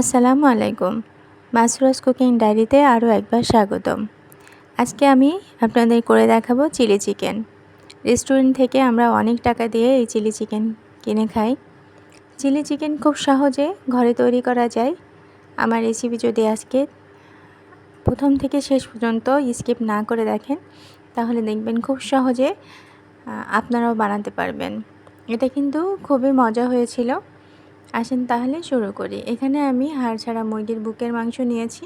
আসসালামু আলাইকুম। মাসুরাস কুকিং ডায়েরিতে আরও একবার স্বাগতম। আজকে আমি আপনাদের করে দেখাবো চিলি চিকেন। রেস্টুরেন্ট থেকে আমরা অনেক টাকা দিয়ে এই চিলি চিকেন কিনে খাই। চিলি চিকেন খুব সহজে ঘরে তৈরি করা যায়। আমার রেসিপি যদি আজকে প্রথম থেকে শেষ পর্যন্ত স্কিপ না করে দেখেন, তাহলে দেখবেন খুব সহজে আপনারাও বানাতে পারবেন। এটা কিন্তু খুবই মজা হয়েছিল। আসেন তাহলে শুরু করি। এখানে আমি হাড় ছাড়া মুরগির বুকের মাংস নিয়েছি।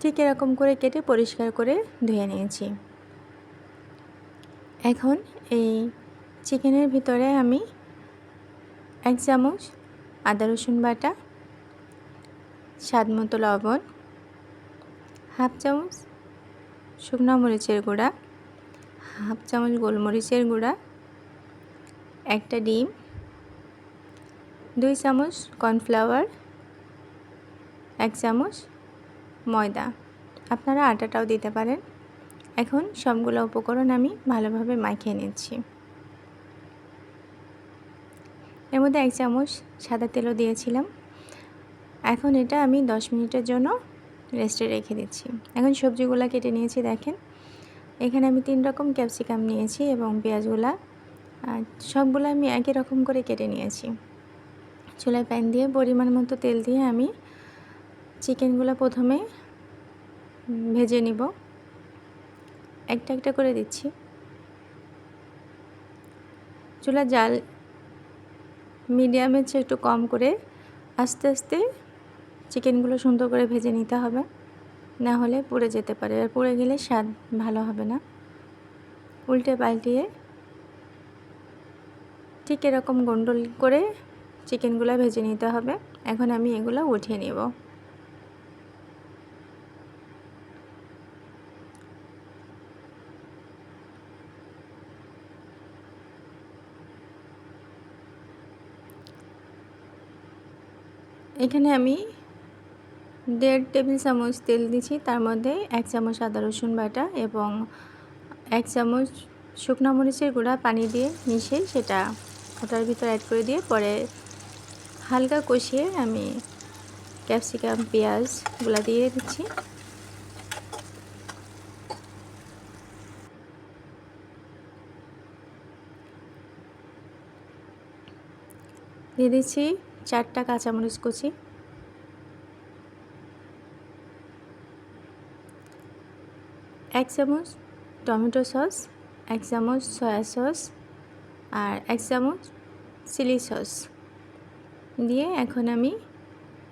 ঠিক এরকম করে কেটে পরিষ্কার করে ধুয়ে নিয়েছি। এখন এই চিকেনের ভিতরে আমি এক চামচ আদা রসুন বাটা স্বাদ মতো লবণ, হাফ চামচ শুকনো মরিচের গুঁড়া, হাফ চামচ গোলমরিচের গুঁড়া, একটা ডিম দুই চামচ কর্নফ্লাওয়ার, এক চামচ ময়দা। আপনারা আটাটাও দিতে পারেন। এখন সবগুলো উপকরণ আমি ভালোভাবে মাখিয়ে নিচ্ছি। এর মধ্যে এক চামচ সাদা তেলও দিয়েছিলাম। এখন এটা আমি দশ মিনিটের জন্য রেস্টে রেখে দিচ্ছি। এখন সবজিগুলো কেটে নিয়েছি, দেখেন। এখানে আমি তিন রকম ক্যাপসিকাম নিয়েছি এবং পেঁয়াজগুলা। সবগুলো আমি একই রকম করে কেটে নিয়েছি। চুলায় প্যান দিয়ে পরিমাণ মতো তেল দিয়ে আমি চিকেনগুলো প্রথমে ভেজে নিব। একটা একটা করে দিচ্ছি। চুলা জাল মিডিয়ামের চেয়ে একটু কম করে আস্তে আস্তে চিকেনগুলো সুন্দর করে ভেজে নিতে হবে। না হলে পুড়ে যেতে পারে আর পুড়ে গেলে স্বাদ ভালো হবে না। উল্টে পাল্টিয়ে ঠিক এরকম গন্ডল করে চিকেনগুলো ভেজে নিতে হবে। এখন আমি এগুলো উঠিয়ে নেব। এখানে আমি দেড় টেবিল চামচ তেল দিচ্ছি তার মধ্যে এক চামচ আদা, রসুন বাটা এবং এক চামচ শুকনো মরিচের গুঁড়া পানি দিয়ে মিশিয়ে সেটা ওটার ভিতর অ্যাড করে দিয়ে পরে হালকা কষিয়ে আমি ক্যাপসিকাম পেঁয়াজগুলো দিয়ে দিচ্ছি। দিয়ে দিচ্ছি চারটা কাঁচামরিচ কুচি। এক চামচ টমেটো সস, এক চামচ সয়া সস আর এক চামচ চিলি সস। দিয়ে এখন আমি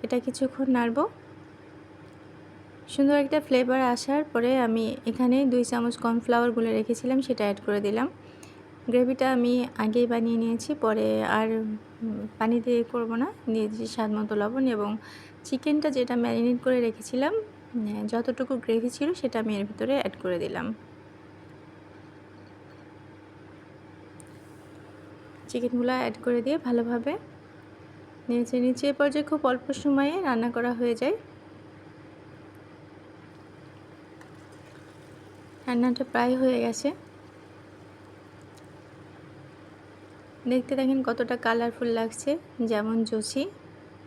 এটা কিছুক্ষণ নাড়ব। সুন্দর একটা ফ্লেভার আসার পরে আমি এখানে দুই চামচ কর্নফ্লাওয়ার গুলে রেখেছিলাম, সেটা অ্যাড করে দিলাম। গ্রেভিটা আমি আগেই বানিয়ে নিয়েছি, পরে আর পানি দিয়ে করব না দিয়েছি স্বাদ মতো লবণ এবং চিকেনটা যেটা ম্যারিনেট করে রেখেছিলাম যতটুকু গ্রেভি ছিল সেটা আমি এর ভিতরে অ্যাড করে দিলাম। চিকেনগুলো অ্যাড করে দিয়ে ভালোভাবে নিচে নিচে এ পর্যায়ে খুব অল্প সময়ে রান্না করা হয়ে যায়। রান্নাটা প্রায় হয়ে গেছে। দেখতে দেখেন কতটা কালারফুল লাগছে, যেমন জুসি,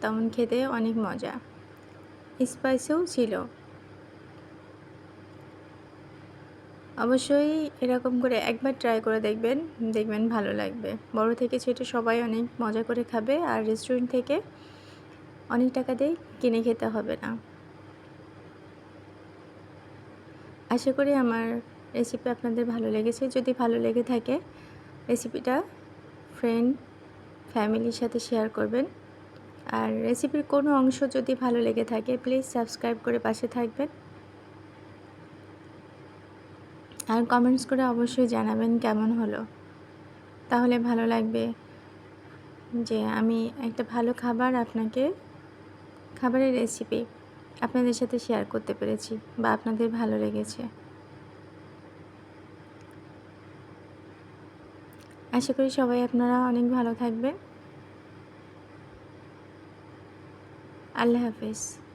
তেমন খেতে অনেক মজা। স্পাইসেও ছিল। অবশ্যই এরকম করে একবার ট্রাই করে দেখবেন দেখবেন ভালো লাগবে। বড় থেকে ছোটো সবাই অনেক মজা করে খাবে আর রেস্টুরেন্ট থেকে অনেক টাকা দিয়ে কিনে খেতে হবে না। আশা করি আমার রেসিপি আপনাদের ভালো লেগেছে। যদি ভালো লেগে থাকে রেসিপিটা ফ্রেন্ড ফ্যামিলির সাথে শেয়ার করবেন। আর রেসিপির কোনো অংশ যদি ভালো লেগে থাকে প্লিজ সাবস্ক্রাইব করে পাশে থাকবেন। আর কমেন্টস করে অবশ্যই জানাবেন কেমন হলো। তাহলে ভালো লাগবে যে আমি একটা ভালো খাবার আপনাকে, খাবারের রেসিপি আপনাদের সাথে শেয়ার করতে পেরেছি বা আপনাদের ভালো লেগেছে। আশা করি সবাই আপনারা অনেক ভালো থাকবেন। আল্লাহ হাফিজ।